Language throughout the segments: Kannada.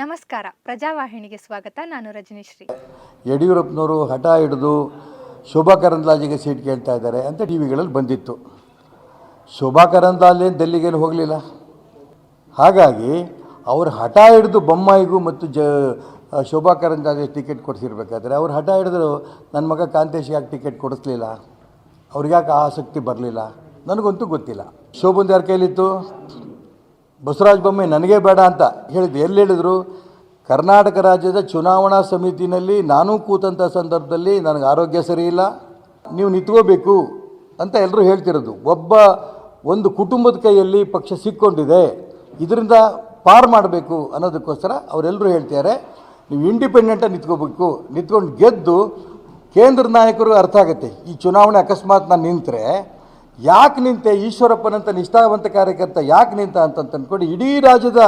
ನಮಸ್ಕಾರ. ಪ್ರಜಾವಾಹಿನಿಗೆ ಸ್ವಾಗತ. ನಾನು ರಜನೀಶ್ರೀ. ಯಡಿಯೂರಪ್ಪನವರು ಹಠ ಹಿಡಿದು ಶೋಭಾ ಕರಂದ್ಲಾಜೆಗೆ ಸೀಟ್ ಕೇಳ್ತಾ ಇದ್ದಾರೆ ಅಂತ ಟಿ ವಿಗಳಲ್ಲಿ ಬಂದಿತ್ತು. ಶೋಭಾ ಕರಂದ್ಲಾಜೆ ಡೆಲ್ಲಿಗೇನು ಹೋಗಲಿಲ್ಲ? ಹಾಗಾಗಿ ಅವರು ಹಠ ಹಿಡಿದು ಬೊಮ್ಮಾಯಿಗೂ ಮತ್ತು ಜ ಶೋಭಾ ಕರಂದ್ಲಾಜೆ ಟಿಕೆಟ್ ಕೊಡಿಸಿರ್ಬೇಕಾದ್ರೆ ಅವ್ರು ಹಠ ಹಿಡಿದ್ರು ನನ್ನ ಮಗ ಕಾಂತೇಶ್ ಯಾಕೆ ಟಿಕೆಟ್ ಕೊಡಿಸ್ಲಿಲ್ಲ? ಅವ್ರಿಗೆ ಯಾಕೆ ಆಸಕ್ತಿ ಬರಲಿಲ್ಲ? ನನಗಂತೂ ಗೊತ್ತಿಲ್ಲ. ಶೋಭಂದು ಯಾರ ಕೈಲಿತ್ತು ಬಸವರಾಜ ಬೊಮ್ಮೆ ನನಗೆ ಬೇಡ ಅಂತ ಹೇಳಿದ್ದು. ಎಲ್ಲಿ ಹೇಳಿದರು? ಕರ್ನಾಟಕ ರಾಜ್ಯದ ಚುನಾವಣಾ ಸಮಿತಿನಲ್ಲಿ ನಾನೂ ಕೂತಂಥ ಸಂದರ್ಭದಲ್ಲಿ ನನಗೆ ಆರೋಗ್ಯ ಸರಿ ಇಲ್ಲ. ನೀವು ನಿಂತ್ಕೋಬೇಕು ಅಂತ ಎಲ್ಲರೂ ಹೇಳ್ತಿರೋದು. ಒಬ್ಬ ಒಂದು ಕುಟುಂಬದ ಕೈಯಲ್ಲಿ ಪಕ್ಷ ಸಿಕ್ಕೊಂಡಿದೆ, ಇದರಿಂದ ಪಾರ್ ಮಾಡಬೇಕು ಅನ್ನೋದಕ್ಕೋಸ್ಕರ ಅವರೆಲ್ಲರೂ ಹೇಳ್ತಾರೆ ನೀವು ಇಂಡಿಪೆಂಡೆಂಟಾಗಿ ನಿಂತ್ಕೋಬೇಕು. ನಿಂತ್ಕೊಂಡು ಗೆದ್ದು ಕೇಂದ್ರ ನಾಯಕರು ಅರ್ಥ ಆಗುತ್ತೆ. ಈ ಚುನಾವಣೆ ಅಕಸ್ಮಾತ್ ನಾನು ನಿಂತರೆ ಯಾಕೆ ನಿಂತೆ ಈಶ್ವರಪ್ಪನಂತ ನಿಷ್ಠಾವಂತ ಕಾರ್ಯಕರ್ತ ಯಾಕೆ ನಿಂತ ಅಂತ ಅಂದ್ಕೊಂಡು ಇಡೀ ರಾಜ್ಯದ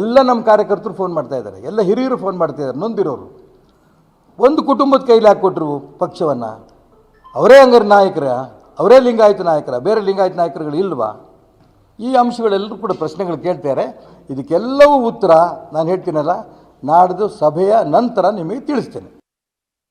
ಎಲ್ಲ ನಮ್ಮ ಕಾರ್ಯಕರ್ತರು ಫೋನ್ ಮಾಡ್ತಾ ಇದ್ದಾರೆ. ಎಲ್ಲ ಹಿರಿಯರು ಫೋನ್ ಮಾಡ್ತಾ ಇದ್ದಾರೆ. ನೊಂದಿರೋರು. ಒಂದು ಕುಟುಂಬದ ಕೈಲಿ ಹಾಕ್ಕೊಟ್ರು ಪಕ್ಷವನ್ನು? ಅವರೇ ಹಂಗಾರೆ ನಾಯಕರ? ಅವರೇ ಲಿಂಗಾಯತ ನಾಯಕರ? ಬೇರೆ ಲಿಂಗಾಯತ ನಾಯಕರುಗಳು ಇಲ್ವಾ? ಈ ಅಂಶಗಳೆಲ್ಲರೂ ಕೂಡ ಪ್ರಶ್ನೆಗಳು ಕೇಳ್ತಾರೆ ಇದಕ್ಕೆಲ್ಲವೂ ಉತ್ತರ ನಾನು ಹೇಳ್ತೀನಲ್ಲ, ನಾಡ್ದು ಸಭೆಯ ನಂತರ ನಿಮಗೆ ತಿಳಿಸ್ತೇನೆ.